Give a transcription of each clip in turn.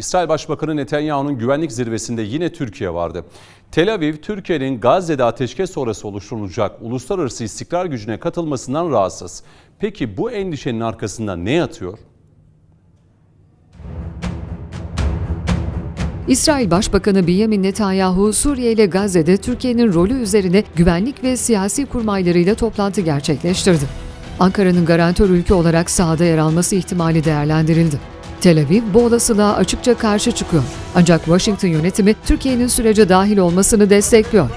İsrail Başbakanı Netanyahu'nun güvenlik zirvesinde yine Türkiye vardı. Tel Aviv, Türkiye'nin Gazze'de ateşkes sonrası oluşturulacak uluslararası istikrar gücüne katılmasından rahatsız. Peki bu endişenin arkasında ne yatıyor? İsrail Başbakanı Benjamin Netanyahu, Suriye ile Gazze'de Türkiye'nin rolü üzerine güvenlik ve siyasi kurmaylarıyla toplantı gerçekleştirdi. Ankara'nın garantör ülke olarak sahada yer alması ihtimali değerlendirildi. Tel Aviv bu olasılığa açıkça karşı çıkıyor. Ancak Washington yönetimi Türkiye'nin sürece dahil olmasını destekliyor.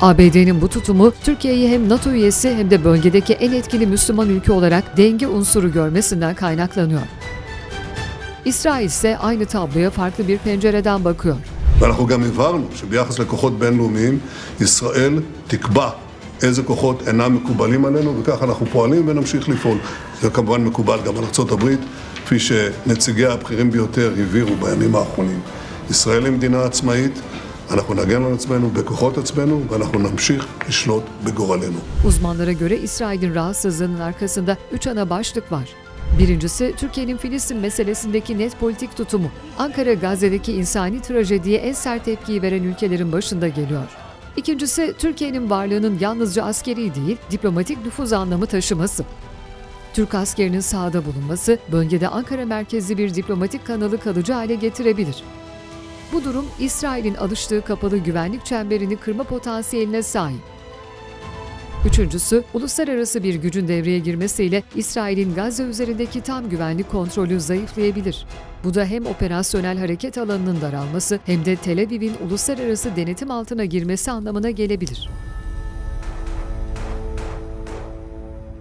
ABD'nin bu tutumu Türkiye'yi hem NATO üyesi hem de bölgedeki en etkili Müslüman ülke olarak denge unsuru görmesinden kaynaklanıyor. İsrail ise aynı tabloya farklı bir pencereden bakıyor. ואנחנו גם הבהרנו שביחס לכוחות בינלאומיים ישראל תקבע איזה כוחות אינם מקובלים עלינו וכך אנחנו פועלים ונמשיך לפעול. זה כמובן מקובל גם על ארה"ב כפי שנציגיה הבכירים ביותר הבהירו בימים האחרונים. ישראל היא מדינה עצמאית, אנחנו נגן על עצמנו בכוחות עצמנו ואנחנו נמשיך לשלוט בגורלנו. Uzmanlara göre İsrail'in rahatsızlığının arkasında üç ana başlık var. Birincisi Türkiye'nin Filistin meselesindeki net politik tutumu. Ankara Gazze'deki insani trajediye en sert tepkiyi veren ülkelerin başında geliyor. İkincisi Türkiye'nin varlığının yalnızca askeri değil, diplomatik nüfuz anlamı taşıması. Türk askerinin sahada bulunması bölgede Ankara merkezli bir diplomatik kanalı kalıcı hale getirebilir. Bu durum İsrail'in alıştığı kapalı güvenlik çemberini kırma potansiyeline sahip. Üçüncüsü, uluslararası bir gücün devreye girmesiyle İsrail'in Gazze üzerindeki tam güvenlik kontrolü zayıflayabilir. Bu da hem operasyonel hareket alanının daralması hem de Tel Aviv'in uluslararası denetim altına girmesi anlamına gelebilir.